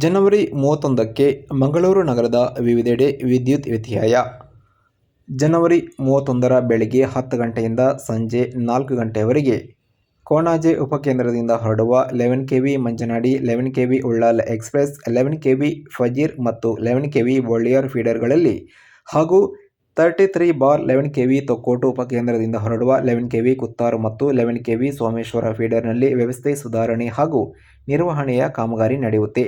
ಜನವರಿ ಮೂವತ್ತೊಂದಕ್ಕೆ ಮಂಗಳೂರು ನಗರದ ವಿವಿಧೆಡೆ ವಿದ್ಯುತ್ ವ್ಯತ್ಯಯ. ಜನವರಿ ಮೂವತ್ತೊಂದರ ಬೆಳಗ್ಗೆ ಹತ್ತು ಗಂಟೆಯಿಂದ ಸಂಜೆ ನಾಲ್ಕು ಗಂಟೆಯವರೆಗೆ ಕೋಣಾಜೆ ಉಪಕೇಂದ್ರದಿಂದ ಹೊರಡುವ eleven K V Manjanadi, eleven K V Ullal express, eleven K V Fajir ಮತ್ತು ಲೆವೆನ್ ಕೆ ವಿ ಒಳ್ಳಿಯರ್ ಫೀಡರ್ಗಳಲ್ಲಿ ಹಾಗೂ thirty three bar eleven K V Thokkottu ಉಪಕೇಂದ್ರದಿಂದ ಹೊರಡುವ ಲೆವೆನ್ ಕೆ ವಿ ಕುತ್ತಾರು ಮತ್ತು ಲೆವೆನ್ ಕೆ ವಿ ಸೋಮೇಶ್ವರ ಫೀಡರ್ನಲ್ಲಿ ವ್ಯವಸ್ಥೆ ಸುಧಾರಣೆ ಹಾಗೂ ನಿರ್ವಹಣೆಯ ಕಾಮಗಾರಿ ನಡೆಯುತ್ತೆ.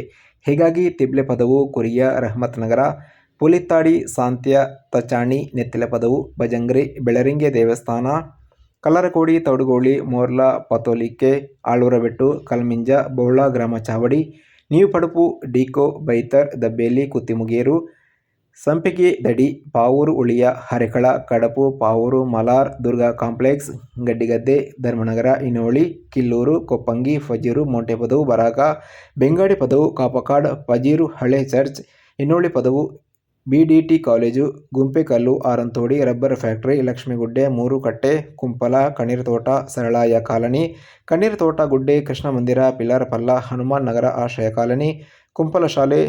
ಹೀಗಾಗಿ ತಿಬ್ಲೆ ಪದವು ಕುರಿಯ ರಹಮತ್ ನಗರ ಪುಲಿತ್ತಾಡಿ ಸಾಂತ್ಯ ತಚಾಣಿ ನೆತ್ತಿಲ ಪದವು ಭಜಂಗ್ರಿ ಬೆಳರಿಂಗೆ ದೇವಸ್ಥಾನ, ಕಲ್ಲರಕೋಡಿ ತೌಡುಗೋಳಿ ಮೋರ್ಲಾ ಪತೋಲಿಕೆ, ಆಳೂರಬೆಟ್ಟು ಕಲ್ಮಿಂಜ ಬೌಳ ಗ್ರಾಮ ಚಾವಡಿ, ನೀವು ಪಡುಪು ಡಿಕೋ ಬೈತರ್ ದಬ್ಬೇಲಿ ಕುತ್ತಿಮುಗೇರು ಸಂಪಿಗೆ, ದಡಿ, ಪಾವೂರು, ಉಳಿಯ, ಹರೆಕಳ, ಕಡಪು, ಪಾವೂರು, ಮಲಾರ್, ದುರ್ಗಾ ಕಾಂಪ್ಲೆಕ್ಸ್, ಗಡ್ಡಿಗದ್ದೆ, ಧರ್ಮನಗರ ಇನೋಳಿ ಕಿಲ್ಲೂರು, ಕೊಪ್ಪಂಗಿ, ಫಜೀರು ಮೊಂಟೆಪದವು ಬರಾಕ ಬೆಂಗಾಡಿ ಪದವು, ಕಾಪಕಾಡ್, ಫಜೀರು, ಹಳೆ ಚರ್ಚ್ ಇನೋಳಿ ಪದವು, BDT college Gumpekallu Aranthodi, rubber factory, Lakshmigudde, Mooru Katte, Kumpala ಕಣ್ಣೀರ್ತೋಟ Saralaya colony ಕಣ್ಣೀರ್ತೋಟ ಗುಡ್ಡೆ, ಕೃಷ್ಣ ಮಂದಿರ, ಪಿಲ್ಲರ್ ಪಲ್ಲ, ಹನುಮಾನ್ ನಗರ ಆಶ್ರಯ ಕಾಲನಿ, ಕುಂಪಲ ಶಾಲೆ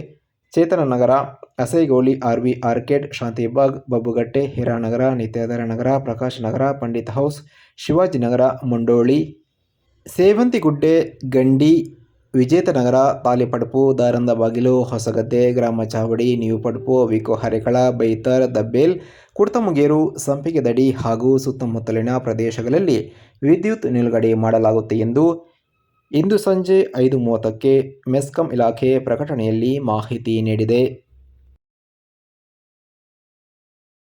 Chetana Nagara Asaigoli R V, arcade, Shantibagh, Babbugatte, Hiranagara, Nityadhara Nagara, Prakash Nagara, Pandit house Shivajinagara Mundoli, Sevantigudde, Gandi Vijetanagara Talipadpu, Daranda Bagilu, Hosagadde, ಗ್ರಾಮ ಚಾವಡಿ, ನೀವು ಪಡ್ಪು, ವಿಕೋ ಹರೆಕಳ, ಬೈತರ್, ದಬ್ಬೇಲ್, ಕುಡ್ತಮುಗೇರು ಸಂಪಿಗೆದಡಿ ಹಾಗೂ ಸುತ್ತಮುತ್ತಲಿನ ಪ್ರದೇಶಗಳಲ್ಲಿ ವಿದ್ಯುತ್ ನಿಲುಗಡೆ ಮಾಡಲಾಗುತ್ತೆ ಎಂದು ಇಂದು ಸಂಜೆ ಐದು ಮೂವತ್ತಕ್ಕೆ ಮೆಸ್ಕಾಂ ಇಲಾಖೆ ಪ್ರಕಟಣೆಯಲ್ಲಿ ಮಾಹಿತಿ ನೀಡಿದೆ.